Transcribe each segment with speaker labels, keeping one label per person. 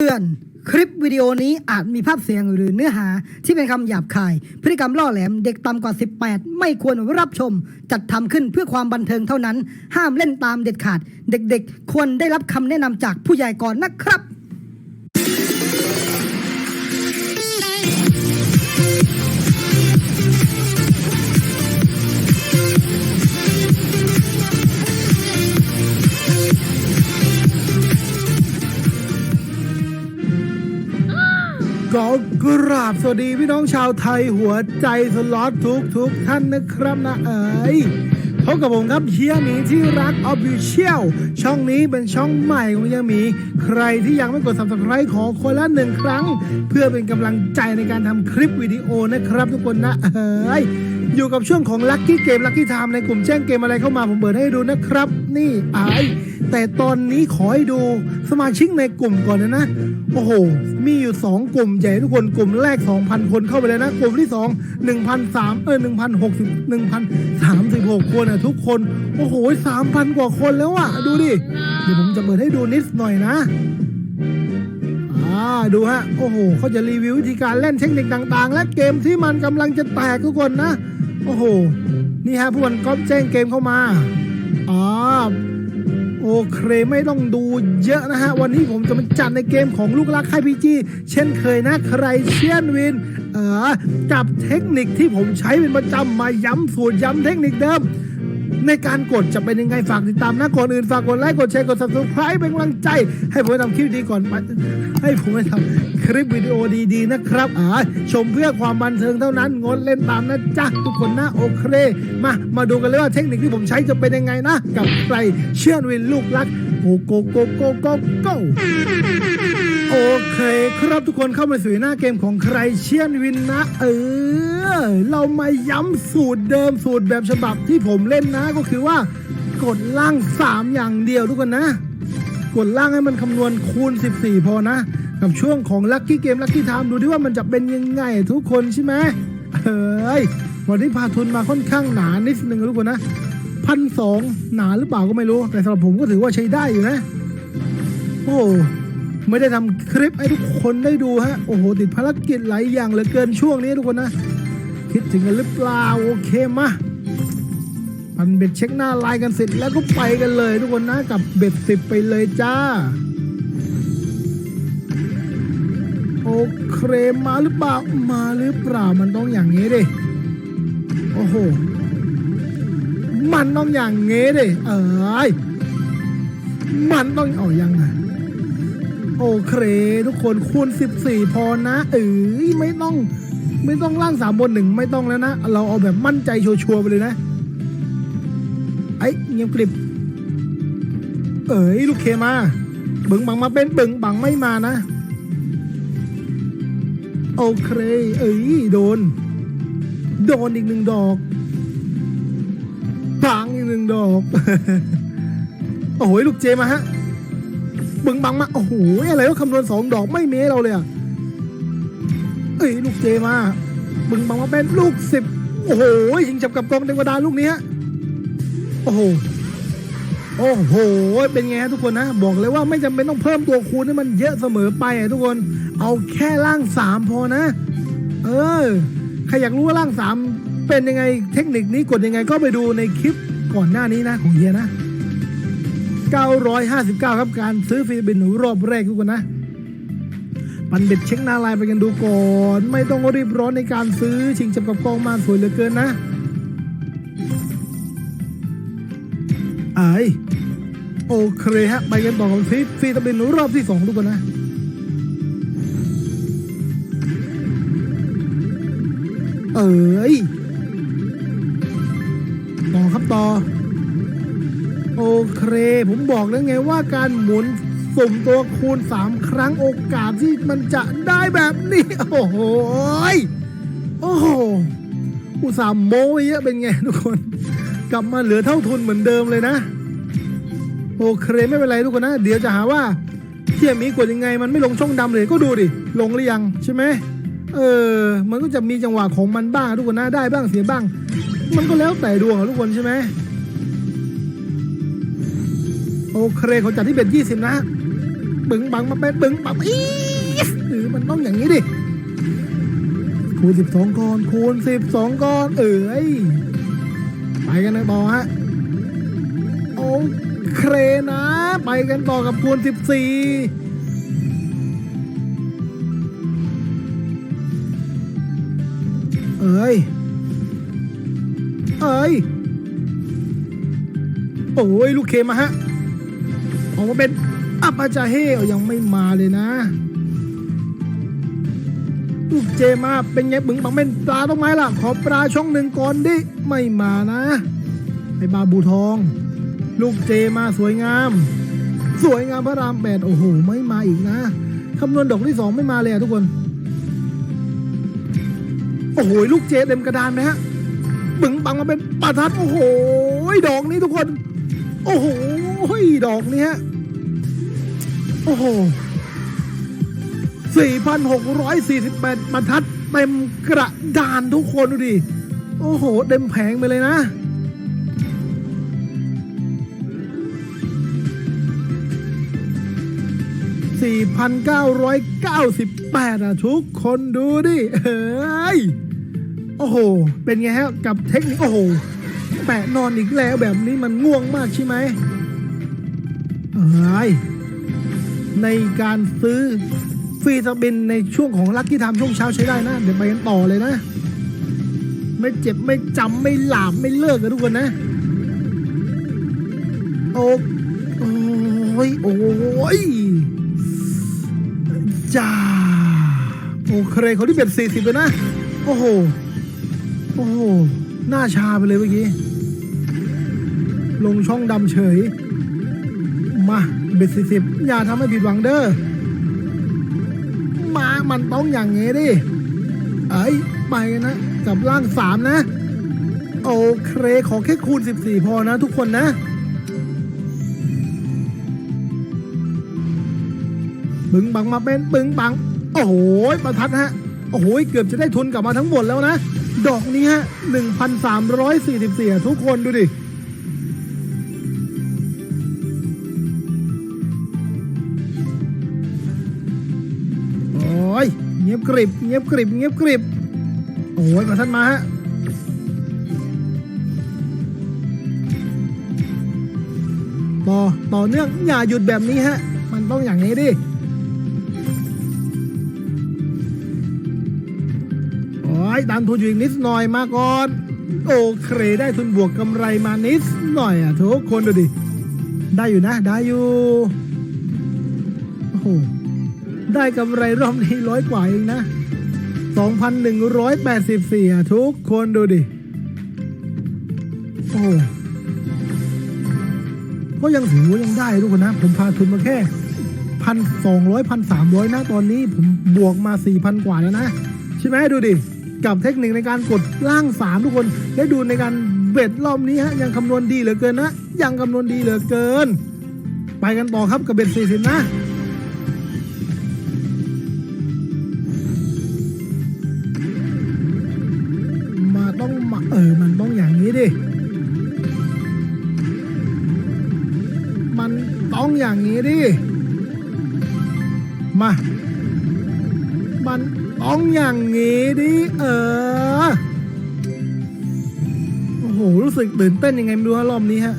Speaker 1: เตือนคลิปวิดีโอนี้อาจมีภาพเสียงหรือเนื้อหา ที่เป็นคำหยาบคาย พฤติกรรมล่อแหลมเด็กต่ำกว่า 18 ไม่ควรรับชม จัดทำขึ้นเพื่อความบันเทิงเท่านั้น ห้ามเล่นตามเด็ดขาด เด็กๆ ควรได้รับคำแนะนำจากผู้ใหญ่ก่อนนะครับ
Speaker 2: ก็กราบสวัสดีพี่น้องชาวไทยหัวใจสล็อตทุกทุกท่านนะครับนะเอ๋ยพบกับผมครับเฮียหมีที่รักออฟฟิเชียลช่องนี้เป็นช่องใหม่ของเฮียหมีใครที่ยังไม่กด subscribe ขอคนละหนึ่งครั้ง เพื่อเป็นกำลังใจในการทำคลิปวิดีโอนะครับทุกคนนะเอ๋ยอยู่กับช่วงของลั c กี้เกมลั c กี้ไทม์ในกลุ่มแจ้งเกมอะไรเข้ามาผมเปิดให้ดูนะครับ นี่ไอ แต่ตอนนี้ขอให้ดูสมาชิกในกลุ่มก่อนนะนะ โอ้โห มีอยู่ 2 กลุ่มใหญ่ทุกคนกลุ่มแรก 2,000 คนเข้าไปเลยนะ กลุ่มที่ 2 1,003เออ1,060 1,036 คนอะทุกคน โอ้โห 3,000 กว่าคนแล้วอะดูดิ เดี๋ยวผมจะเปิดให้ดูนิดหน่อยนะอ่าดูฮะ โอ้โหเขาจะรีวิววิธีการเล่นเทคนิคต่างๆ และเกมที่มันกำลังจะแตกทุกคนนะ โอ้โห นี่ฮะผู้คนก็แจ้งเกมเข้ามาอ่า อเคไม่ต้องดูเยอะนะฮะ วันนี้ผมจะมาจัดในเกมของลูกรักไคพีจีเช่นเคยนะใครเชียนวิน เออกับเทคนิคที่ผมใช้เป็นประจำมาย้ำสูตรย้ำเทคนิคเดิม ในการกดจะเป็นยังไงฝากติดตามนะก่อนอื่นฝากกดไลค์กดแชร์กด subscribe เป็นกำลังใจ ให้ผมทำคลิปดีก่อนไปให้ผมทำคลิปวิดีโอดีๆนะครับอ่าชมเพื่อความบันเทิงเท่านั้นงดเล่นตามนะจ๊ะทุกคนนะโอเค มามาดูกันเลยว่าเทคนิคที่ผมใช้จะเป็นยังไงนะ กับใครเชื่อนวินลูกรักโกโกโกโกโกโก โอเคครับทุกคนเข้ามาสู่หน้าเกมของใครเชียนวินนะ เออ เรามาย้ำสูตรเดิมสูตรแบบฉบับที่ผมเล่นนะก็คือว่ากดล่าง 3 อย่างเดียวทุกคนนะ กดล่างให้มันคำนวณคูณ 14 พอนะ กับช่วงของลั c กี้เกมลั c กี้ไทม์ดูดิว่ามันจะเป็นยังไงทุกคนใช่ไหมเฮ้ยวันนี้พาทุนมาค่อนข้างหนานิดนึงทุกคนนะพันสองหนาหรือเปล่าก็ไม่รู้ แต่สำหรับผมก็ถือว่าใช้ได้อยู่นะ โอ้ ไม่ได้ทำคลิปให้ทุกคนได้ดูฮะ โอ้โห ติดภารกิจหลายอย่างเหลือเกินช่วงนี้ทุกคนนะ คิดถึงกันหรือเปล่า โอเคมาปันเบ็ดเช็คหน้าไลน์กันเสร็จแล้วก็ไปกันเลย ทุกคนนะกับเบ็ดสิบไปเลยจ้า โอเคมาหรือเปล่ามาหรือเปล่ามันต้องอย่างงี้ดิโอ้โหมันต้องอย่างงี้ดิเอ้ยมันต้องเอายังไง โอเค ทุกคนคูณ 14 พอนะ เอ้ยไม่ต้อง ไม่ต้องล่างสามบนหนึ่งไม่ต้องแล้วนะ เราเอาแบบมั่นใจชัวร์ไปเลยนะ ไอ้เงียบกริบ เอ้ยลูกเคมาบึงบังมาเป็นบึงบังไม่มานะ โอเค เอ้ยโดน โดนอีกหนึ่งดอกปังอีกหนึ่งดอก โอ้โหลูกเจมาฮะ บึงบังมา โอ้โห อะไรว่าคำนวณสองดอกไม่เมเราเลยอะ เอ้ย ลูกเจมา บึงบังมาเป็นลูกสิบโอ้โห ยิงจับกับกองเทวดาลูกนี้โอ้โห โอ้โห เป็นไงฮะทุกคนนะ บอกเลยว่าไม่จำเป็นต้องเพิ่มตัวคูณให้มันเยอะเสมอไปอะทุกคน เอาแค่ล่างสามพอนะ เออ ใครอยากรู้ว่าล่างสามเป็นยังไง เทคนิคนี้กดยังไงก็ไปดูในคลิปก่อนหน้านี้นะของเฮียนะ 959 ครับการซื้อฟรีเป็นรอบแรกทุกคนนะปันเบ็ดเช็คหน้าลน์ไปกันดูก่อน ไม่ต้องรีบร้อนในการซื้อชิงจับกับกองมาสวยเหลือเกินนะไอโอเคฮะไปกันต่อกับฟรีฟรีตะเป็นรอบที่สองทุกคนนะเอ้ยต่อครับต่อ โอเค ผมบอกแล้วไงว่าการหมุนสุ่มตัวคูณ 3 ครั้งโอกาสที่มันจะได้แบบนี้ โอ้โห โอ้โหอุตส่าห์โม้เยอะเป็นไงทุกคน กลับมาเหลือเท่าทุนเหมือนเดิมเลยนะ โอเคไม่เป็นไรทุกคนนะ เดี๋ยวจะหาว่าเที่ยมีกดยังไงมันไม่ลงช่องดำเลยก็ดูดิ ลงหรือยังใช่ไหมเออ มันก็จะมีจังหวะของมันบ้างทุกคนนะได้บ้างเสียบ้าง มันก็แล้วแต่ดวงทุกคนใช่ไหม อเคเขาจัดที่เบ็ดยี่สิบนะบึงบังมาเป็นบึงบังอีสหรือมันต้องอย่างนี้ดิคูณสิบสองก้อนคูณสิบสองก้อน เอ้ยไปกันเลยต่อฮะโอเคนะ ไปกันต่อกับคูณสิบสี่เอ้ย เอ้ย โอ้ย ลูกเคมาฮะ ออกมาเป็นอัปปาจาเฮยังไม่มาเลยนะลูกเจมาเป็นไงบึงบังเป็นปลาต้องไหมล่ะ ขอปลาช่องหนึ่งก่อนดิ ไม่มานะไอ้บาบูทอง ลูกเจมาสวยงาม สวยงามพระรามแปดโอ้โห ไม่มาอีกนะคำนวณดอกที่สองไม่มาเลยทุกคน โอ้โห ลูกเจเต็มกระดานไหมฮะบึงบังมาเป็นประทัดโอ้โห ดอกนี้ทุกคน โอ้โหดอกนี้ฮะโอ้โห4,648บรรทัดเต็มกระดานทุกคนดูดิ โอ้โห เต็มแผงไปเลยนะ 4,998อะทุกคนดูดิ เฮ้ย โอ้โห เป็นไงฮะ กับเทคนิค โอ้โห แปะนอนอีกแล้วแบบนี้มันง่วงมากใช่ไหมเอ้ในการซื้อฟรีสปินในช่วงของลัคกี้ทม์ช่วงเช้าใช้ได้นะ เดี๋ยวไปกันต่อเลยนะ ไม่เจ็บไม่จำไม่หลาบไม่เลิกกันทุกคนนะ โอ้ยโอ้ยจ้าโอเคเขาที่เป็นสี่สิบเลยนะ โอ้โห โอ้โห หน้าชาไปเลยเมื่อกี้ ลงช่องดำเฉย มาเบ็ดสี่สิบอย่าทำให้ผิดหวังเด้อมามันต้องอย่างงี้ดิ เอ้ย ไปนะกับร่างสามนะ โอเค ขอแค่คูณ 14 พอนะทุกคนนะปึงบังมาเป็นปึงบัง โอ้โหประทัดฮะ โอ้โห เกือบจะได้ทุนกลับมาทั้งหมดแล้วนะ ดอกนี้ฮะ 1,344 ทุกคนดูดิ งียบกริบเงียบกริบเงียบกริบโอ้ยมาท่านมาฮะต่อต่อเนื่องอย่าหยุดแบบนี้ฮะ มันต้องอย่างนี้ดิโอ้ยดันทุนอยู่อีกนิดหน่อยมาก่อน โอเคได้ทุนบวกกำไรมานิดหน่อยอะทุกคนดูดิ ได้อยู่นะ ได้อยู่ โอ้โห ได้กำไรรอบนี้ร้อยกว่าเองนะ 2,184อะทุกคนดูดิ โอ้ก็ยังถือว่ายังได้ทุกคนนะ ผมพาทุนมาแค่พันสองร้อยพันสามร้อยนะตอนนี้ผมบวกมาสี่พันกว่าแล้วนะ ใช่ไหมดูดิ กับเทคนิคในการกดล่างสามทุกคนได้ดูในการเบ็ดรอบนี้ฮะ ยังคำนวณดีเหลือเกินนะ ยังคำนวณดีเหลือเกิน ไปกันต่อครับกับเบ็ดสี่สิบนะ อย่างนี้ดิเออ โอ้โห รู้สึกตื่นเต้นยังไงไม่รู้ฮะรอบนี้ฮะ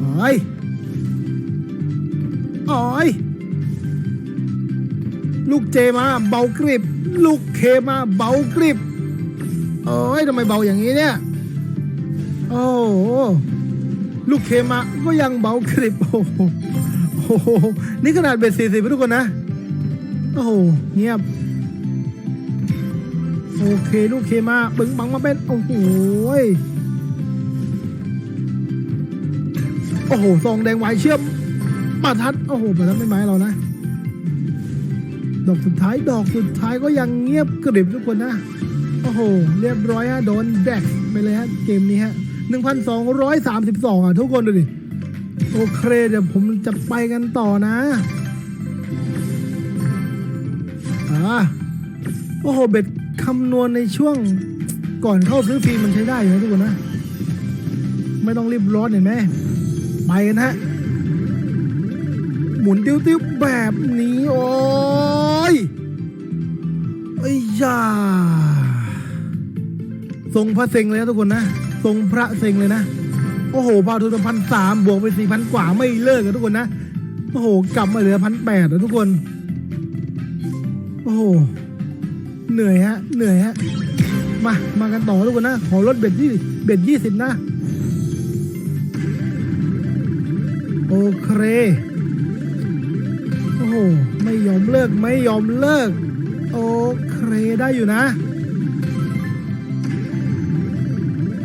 Speaker 2: โอ้ยโอ้ยลูกเจมาเบากริบ ลูกเคมาเบากริบโอ้ยทำไมเบาอย่างนี้เนี่ย โอ้โหลูกเคมาก็ยังเบากริบโอ้โหโอ้โหนี่ขนาดเบ็ดสี่สิบทุกคนนะ โอ้โหเงียบ โอเค ลูกเคมา บึงบังมาเป็น โอ้โหโอ้โหซองแดงไวเชื่อมประทัด โอ้โหประทัดไม่ไม้เรานะ ดอกสุดท้ายดอกสุดท้ายก็ยังเงียบกริบทุกคนนะ โอ้โห เรียบร้อยฮะ โดนแดกไปเลยฮะ เกมนี้ฮะ1,232อะ ทุกคนดูดิ โอเค เดี๋ยวผมจะไปกันต่อนะ อ่าโอ้โหเบ็ดคำนวณในช่วงก่อนเข้าซื้อฟรีมันใช้ได้อยู่นะทุกคนนะ ไม่ต้องรีบร้อนเห็นไหมไปกันฮะ หมุนติ้วๆแบบนี้โอ้ยไอ้ยาทรงพระเซ็งเลยนะทุกคนนะ ทรงพระเซ็งเลยนะ โอ้โหพาทุนพันสามบวกไปสี่พันกว่าไม่เลิกกันทุกคนนะ โอ้โห กลับมาเหลือพันแปดแล้วทุกคน โอ้โหเหนื่อยฮะ เหนื่อยฮะ มา มากันต่อทุกคนนะ ขอลดเบ็ดที่เบ็ดยี่สิบนะ โอเค โอ้โห ไม่ยอมเลิก ไม่ยอมเลิก โอเคได้อยู่นะ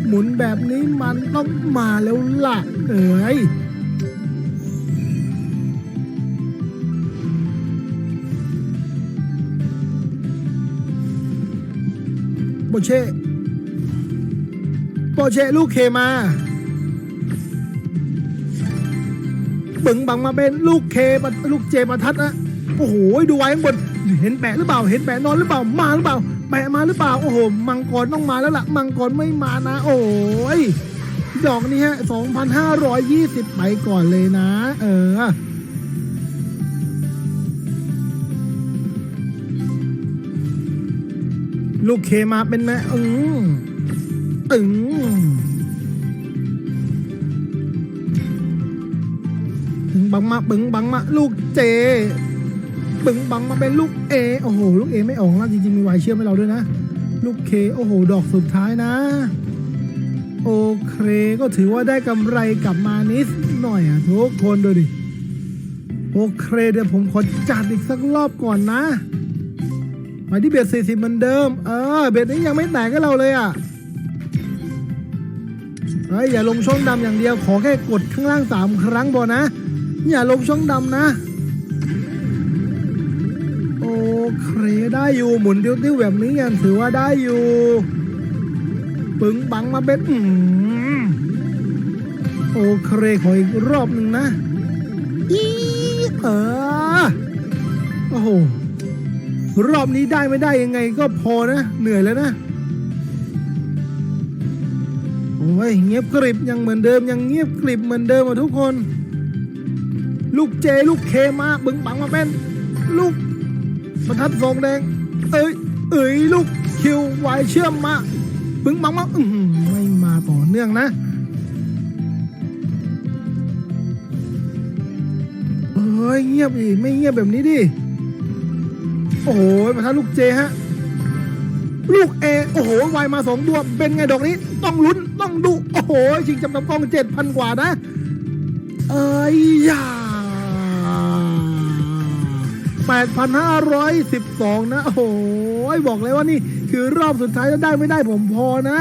Speaker 2: หมุนแบบนี้มันต้องมาแล้วล่ะ เอ้ย โบเช่โบเช่ลูกเคมาบึงบังมาเป็นลูกเคลูกเจประทัดนะโอ้โหดูไว้ข้างบนเห็นแปะหรือเปล่า เห็นแปะนอนหรือเปล่ามาหรือเปล่าแปะมาหรือเปล่าโอ้โหมังกรต้องมาแล้วล่ะมังกรไม่มานะ โอ้ยดอกนี้ฮะ 2,520 ไปก่อนเลยนะ เออ ลูกเคมาเป็นไหมอืมตึงบึงบังมาบึงบังมาลูกเจบึงบังมาเป็นลูกเอโอ้โห ลูกเอไม่ออกแล้วจริงๆมีไวเชื่อมให้เราด้วยนะ ลูกเคโอ้โห ดอกสุดท้ายนะ โอเคก็ถือว่าได้กำไรกลับมานิดหน่อยอะทุกคนดูดิโอเคเดี๋ยวผมขอจัดอีกสักรอบก่อนนะ มาที่เบ็ดสี่สิบเหมือนเดิม เออ เบ็ดนี้ยังไม่แตกกับเราเลยอะเฮ้ยอย่าลงช่องดำอย่างเดียว ขอแค่กดข้างล่างสามครั้งพอนะ อย่าลงช่องดำนะ โอเคได้อยู่หมุนติ้วๆแบบนี้ยังถือว่าได้อยู่ ปึงบังมาเป็นอืมโอเคขออีกรอบหนึ่งนะอีเออโอ้โห รอบนี้ได้ไม่ได้ยังไงก็พอนะ เหนื่อยแล้วนะ โอ้ยเงียบกริบยังเหมือนเดิมยังเงียบกริบเหมือนเดิมอะทุกคน ลูกเจลูกเคมาบึงบังมาเป็นลูกประทัดฟองแดง เอ้ยเอ้ยลูกคิวไวเชื่อมมาบึงบังมาอื้อหือไม่มาต่อเนื่องนะเอ้ยเงียบอีกไม่เงียบแบบนี้ดิ โอ้โหประธาลูกเจฮะ ลูกเอโอ้โหวายมาสองตัวเป็นไงดอกนี้ ต้องลุ้นต้องดู โอ้โห ชิงจำนำกล้องเจ็ดพันกว่านะ เอ้ยยาแปดพันห้าร้อยสิบสองนะ โอ้โห บอกเลยว่านี่ คือรอบสุดท้ายจะได้ไม่ได้ผมพอนะ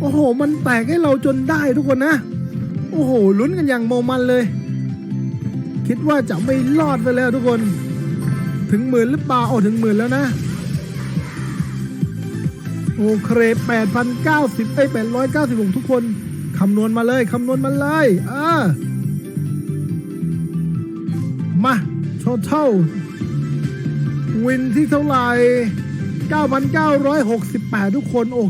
Speaker 2: โอ้โห มันแตกให้เราจนได้ทุกคนนะ โอ้โหลุ้นกันอย่างโมมันเลย คิดว่าจะไม่รอดไปแล้วทุกคน ถึงหมื่นหรือเปล่าโอ้ถึงหมื่นแล้วนะ โอเคแปดพันเก้าสิบไอ้แปดร้อยเก้าสิบหกทุกคนคำนวณมาเลยคำนวณมาเลยเออมาโชว์เท่าวินที่เท่าไหร่ 9,968 ทุกคนโอ้